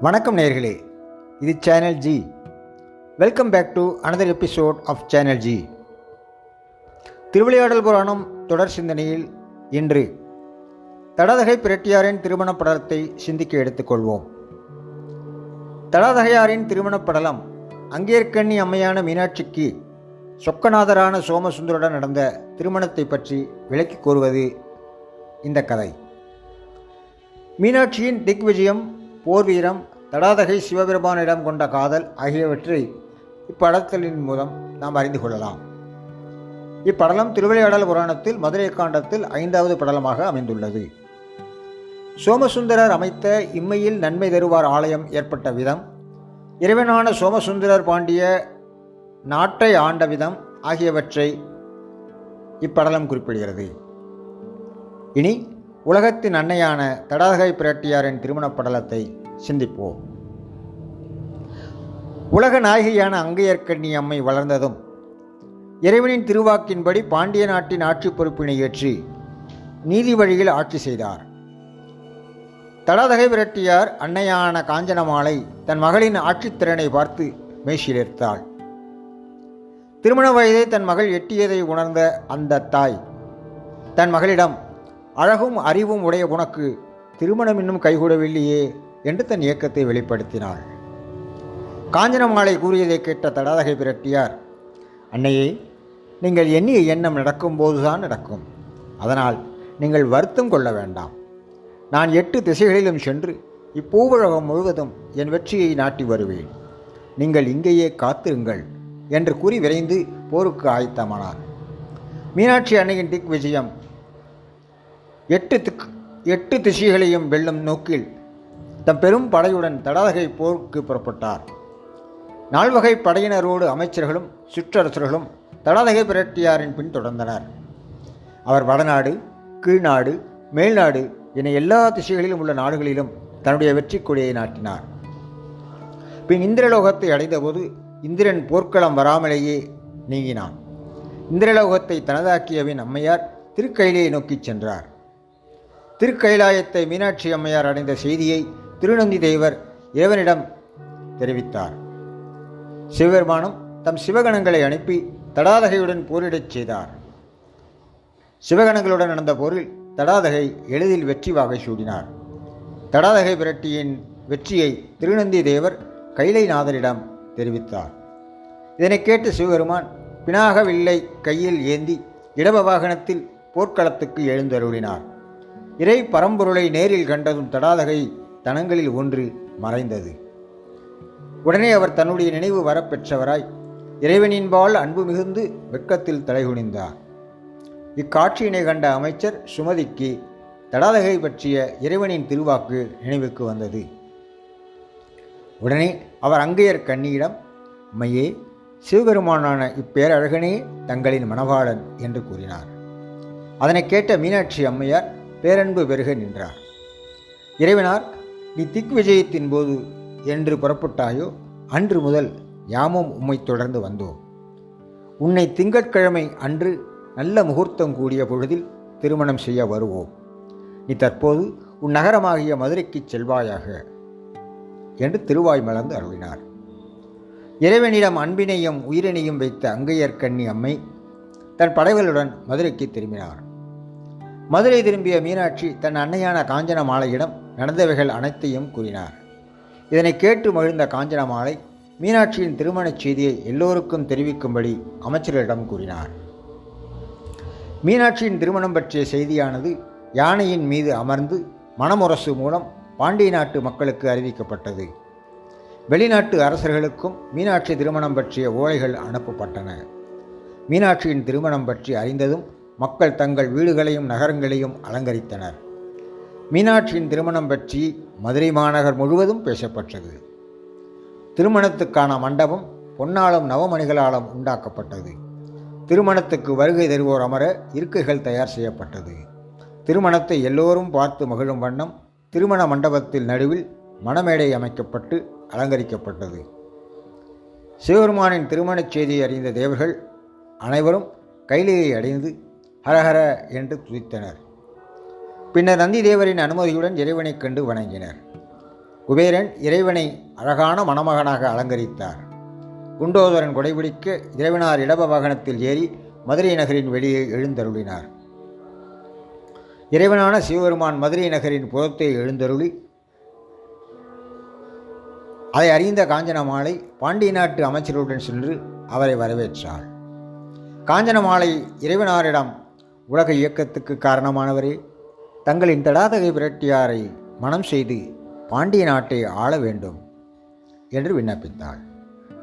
வணக்கம் நேர்களே இது channel G welcome back to another episode of channel G Thiruvilaiyadal Puranam தொடர் சிந்தனையில் இன்று தடாதகை பிரட்டியாரின் திருமண படலத்தை சிந்திக்க எடுத்துக்கொள்வோம். தடாதகையாரின் திருமணப் படலம் அங்கேற்கண்ணி அம்மையான மீனாட்சிக்கு சொக்கநாதரான சோமசுந்தருடன் நடந்த திருமணத்தை பற்றி விளக்கி கூறுவது இந்த கதை. மீனாட்சியின் திக்விஜயம் போர் வீரம் தடாதகை சிவபெருமானிடம் கொண்ட காதல் ஆகியவற்றை இப்படத்தலின் மூலம் நாம் அறிந்து கொள்ளலாம். இப்படலம் திருவிளையாடல் புராணத்தில் மதுரை காண்டத்தில் ஐந்தாவது படலமாக அமைந்துள்ளது. சோமசுந்தரர் அமைத்த இம்மையில் நன்மை தருவார் ஆலயம் ஏற்பட்ட விதம் இறைவனான சோமசுந்தரர் பாண்டிய நாட்டை ஆண்ட விதம் ஆகியவற்றை இப்படலம் குறிப்பிடுகிறது. இனி உலகத்தின் அன்னையான தடாதகை பிராட்டியாரின் திருமணப் படலத்தை சிந்திப்போம். உலக நாயகியான அங்கையர்க்கண்ணி அம்மை வளர்ந்ததும் இறைவனின் திருவாக்கின்படி பாண்டிய நாட்டின் ஆட்சி பொறுப்பினை ஏற்றி நீதி வழியில் ஆட்சி செய்தார். தடாதகை விரட்டியார் அன்னையான காஞ்சனமாலை தன் மகளின் ஆட்சித்திறனை பார்த்து மெய்சிலிர்த்தாள் திருமண வயதை தன் மகள் எட்டியதை உணர்ந்த அந்த தாய் தன் மகளிடம் அழகும் அறிவும் உடைய உனக்கு திருமணம் இன்னும் கைகூடவில்லையே என்று தன் இயக்கத்தை வெளிப்படுத்தினாள். காஞ்சனமாலை கூறியதை கேட்ட தடாதகை பிரட்டியார் அன்னையே நீங்கள் எண்ணிய எண்ணம் நடக்கும்போதுதான் நடக்கும். அதனால் நீங்கள் வருத்தம் கொள்ள வேண்டாம். நான் எட்டு திசைகளிலும் சென்று இப்பூவுலகம் முழுவதும் என் வெற்றியை நாட்டி வருவேன். நீங்கள் இங்கேயே காத்திருங்கள் என்று கூறி விரைந்து போருக்கு ஆயத்தமானார். மீனாட்சி அன்னையின் திக் விஜயம் எட்டு திக் எட்டு திசைகளையும் வெல்லும் நோக்கில் தம் பெரும் படையுடன் தடாதகை போருக்கு புறப்பட்டார். நால்வகை படையினரோடு அமைச்சர்களும் சிற்றரசர்களும் தடாதகை பிரட்டியாரின் பின் தொடர்ந்தனர். அவர் வடநாடு கீழ்நாடு மேல்நாடு என எல்லா திசைகளிலும் உள்ள நாடுகளிலும் தன்னுடைய வெற்றி கொடியை நாட்டினார். பின் இந்திரலோகத்தை அடைந்தபோது இந்திரன் போர்க்களம் வராமலேயே நீங்கினான். இந்திரலோகத்தை தனதாக்கியவின் அம்மையார் திருக்கையிலே நோக்கிச் சென்றார். திருக்கைலாயத்தை மீனாட்சி அம்மையார் அடைந்த செய்தியை திருநந்தி தேவர் இறைவனிடம் தெரிவித்தார். சிவபெருமானும் தம் சிவகணங்களை அனுப்பி தடாதகையுடன் போரிடச் செய்தார். சிவகணங்களுடன் நடந்த போரில் தடாதகை எளிதில் வெற்றி வாகை சூடினார். தடாதகை விரட்டியின் வெற்றியை திருநந்தி தேவர் கைலைநாதரிடம் தெரிவித்தார். இதனை கேட்டு சிவபெருமான் பினாகவில்லை கையில் ஏந்தி இடப வாகனத்தில் போர்க்களத்துக்கு எழுந்தருளினார். இறை பரம்பொருளை நேரில் கண்டதும் தடாதகை தனங்களில் ஒன்று மறைந்தது. உடனே அவர் தன்னுடைய நினைவு வரப்பெற்றவராய் இறைவனின்பால் அன்பு மிகுந்து வெட்கத்தில் தலைகுனிந்தார். இக்காட்சியினை கண்ட அமைச்சர் சுமதிக்கு தடாதகை பற்றிய இறைவனின் திருவாக்கு நினைவுக்கு வந்தது. உடனே அவர் அங்கையர் கண்ணியிடம் மையே சிவபெருமானான இப்பேரழகனே தங்களின் மணவாளன் என்று கூறினார். அதனை கேட்ட மீனாட்சி அம்மையார் பேரன்பு பெருக நின்றார். இறைவனார் நீ திக் விஜயத்தின் போது என்று புறப்பட்டாயோ அன்று முதல் யாமும் உம்மை தொடர்ந்து வந்தோம். உன்னை திங்கட்கிழமை அன்று நல்ல முகூர்த்தம் கூடிய பொழுதில் திருமணம் செய்ய வருவோம். நீ தற்போது உன் நகரமாகிய மதுரைக்குச் செல்வாயாக என்று திருவாய் மலர்ந்து அருளினார். இறைவனிடம் அன்பினையும் உயிரினையும் வைத்த அங்கையர்கண்ணி அம்மை தன் படைகளுடன் மதுரைக்கு திரும்பினார். மதுரை திரும்பிய மீனாட்சி தன் அன்னையான காஞ்சன மாலையிடம் நடந்தவைகள் அனைத்தையும் கூறினார். இதனை கேட்டு மகிழ்ந்த காஞ்சன மாலை மீனாட்சியின் திருமணச் செய்தியை எல்லோருக்கும் தெரிவிக்கும்படி அமைச்சர்களிடம் கூறினார். மீனாட்சியின் திருமணம் பற்றிய செய்தியானது யானையின் மீது அமர்ந்து மணமுரசு மூலம் பாண்டிய நாட்டு மக்களுக்கு அறிவிக்கப்பட்டது. வெளிநாட்டு அரசர்களுக்கும் மீனாட்சி திருமணம் பற்றிய ஓலைகள் அனுப்பப்பட்டன. மீனாட்சியின் திருமணம் பற்றி அறிந்ததும் மக்கள் தங்கள் வீடுகளையும் நகரங்களையும் அலங்கரித்தனர். மீனாட்சியின் திருமணம் பற்றி மதுரை மாநகர் முழுவதும் பேசப்பட்டது. திருமணத்துக்கான மண்டபம் பொன்னாலும் நவமணிகளாலும் உண்டாக்கப்பட்டது. திருமணத்துக்கு வருகை தருவோர் அமர இருக்கைகள் தயார் செய்யப்பட்டது. திருமணத்தை எல்லோரும் பார்த்து மகிழும் வண்ணம் திருமண மண்டபத்தில் நடுவில் மணமேடை அமைக்கப்பட்டு அலங்கரிக்கப்பட்டது. சிவபெருமானின் திருமணச் செய்தியை அறிந்த தேவர்கள் அனைவரும் கைலையை அடைந்து ஹரஹர என்று துதித்தனர். பின்னர் நந்தி தேவரின் அனுமதியுடன் இறைவனைக் கண்டு வணங்கினர். குபேரன் இறைவனை அழகான மணமகனாக அலங்கரித்தார். குண்டோதரன் கொடைபிடிக்க இறைவனார் இடப வாகனத்தில் ஏறி மதுரை நகரின் வெளியே எழுந்தருளினார். இறைவனான சிவபெருமான் மதுரை நகரின் புறத்தை எழுந்தருளி அதை அறிந்த காஞ்சனமாலை பாண்டிய நாட்டு அமைச்சருடன் சென்று அவரை வரவேற்றாள் காஞ்சனமாலை இறைவனாரிடம் உலக இயக்கத்துக்கு காரணமானவரே தங்களின் தடாதகை விரட்டியாரை மனம் செய்து பாண்டிய நாட்டை ஆள வேண்டும் என்று விண்ணப்பித்தாள்.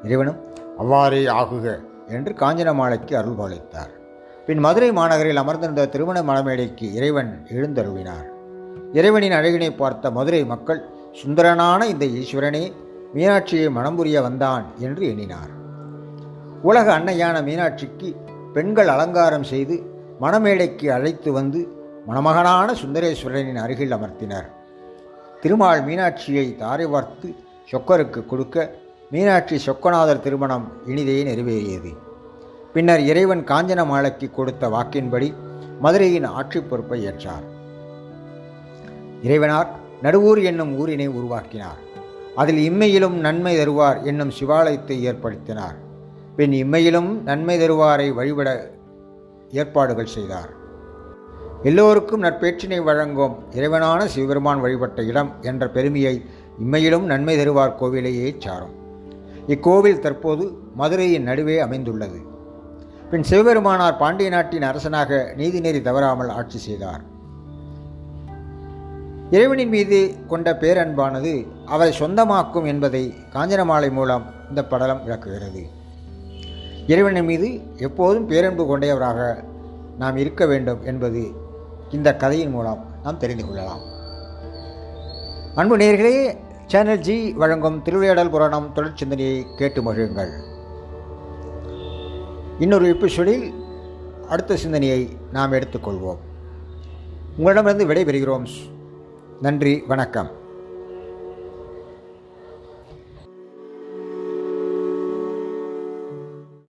இறைவனும் அவ்வாறே ஆகுக என்று காஞ்சனமாலைக்கு அருள் பாலித்தார் பின் மதுரை மாநகரில் அமர்ந்திருந்த திருமண மலமேடைக்கு இறைவன் எழுந்தருளினார். இறைவனின் அழகினை பார்த்த மதுரை மக்கள் சுந்தரனான இந்த ஈஸ்வரனே மீனாட்சியை மனம் புரிய வந்தான் என்று எண்ணினார். உலக அன்னையான மீனாட்சிக்கு பெண்கள் அலங்காரம் செய்து மணமேடைக்கு அழைத்து வந்து மணமகனான சுந்தரேஸ்வரனின் அருகில் அமர்த்தினர். திருமால் மீனாட்சியை தாரை வார்த்து சொக்கருக்கு கொடுக்க மீனாட்சி சொக்கநாதர் திருமணம் இனிதே நிறைவேறியது. பின்னர் இறைவன் காஞ்சன மாலைக்கு கொடுத்த வாக்கின்படி மதுரையின் ஆட்சி பொறுப்பை ஏற்றார். இறைவனார் நடுவூர் என்னும் ஊரினை உருவாக்கினார். அதில் இம்மையிலும் நன்மை தருவார் என்னும் சிவாலயத்தை ஏற்படுத்தினார். பின் இம்மையிலும் நன்மை தருவாரை வழிபட ஏற்பாடுகள் செய்தார். எல்லோருக்கும் நற்பேற்றினை வழங்கும் இறைவனான சிவபெருமான் வழிபட்ட இடம் என்ற பெருமையை இம்மையிலும் நன்மை தருவார் கோவிலையே சாரும். இக்கோவில் தற்போது மதுரையின் நடுவே அமைந்துள்ளது. பின் சிவபெருமானார் பாண்டிய நாட்டின் அரசனாக நீதிநெறி தவறாமல் ஆட்சி செய்தார். இறைவனின் மீது கொண்ட பேரன்பானது அவரை சொந்தமாக்கும் என்பதை காஞ்சனமாலை மூலம் இந்த படலம் விளக்குகிறது. இறைவனின் மீது எப்போதும் பேரன்பு கொண்டவராக நாம் இருக்க வேண்டும் என்பது இந்த கதையின் மூலம் நாம் தெரிந்து கொள்ளலாம். அன்பு நேர்களே சேனல் ஜி வழங்கும் திருவிளையாடல் புராணம் தொழிற்சிந்தனையை கேட்டு மகிழுங்கள். இன்னொரு எபிசோடில் அடுத்த சிந்தனையை நாம் எடுத்துக்கொள்வோம். உங்களிடமிருந்து விடைபெறுகிறோம். நன்றி வணக்கம்.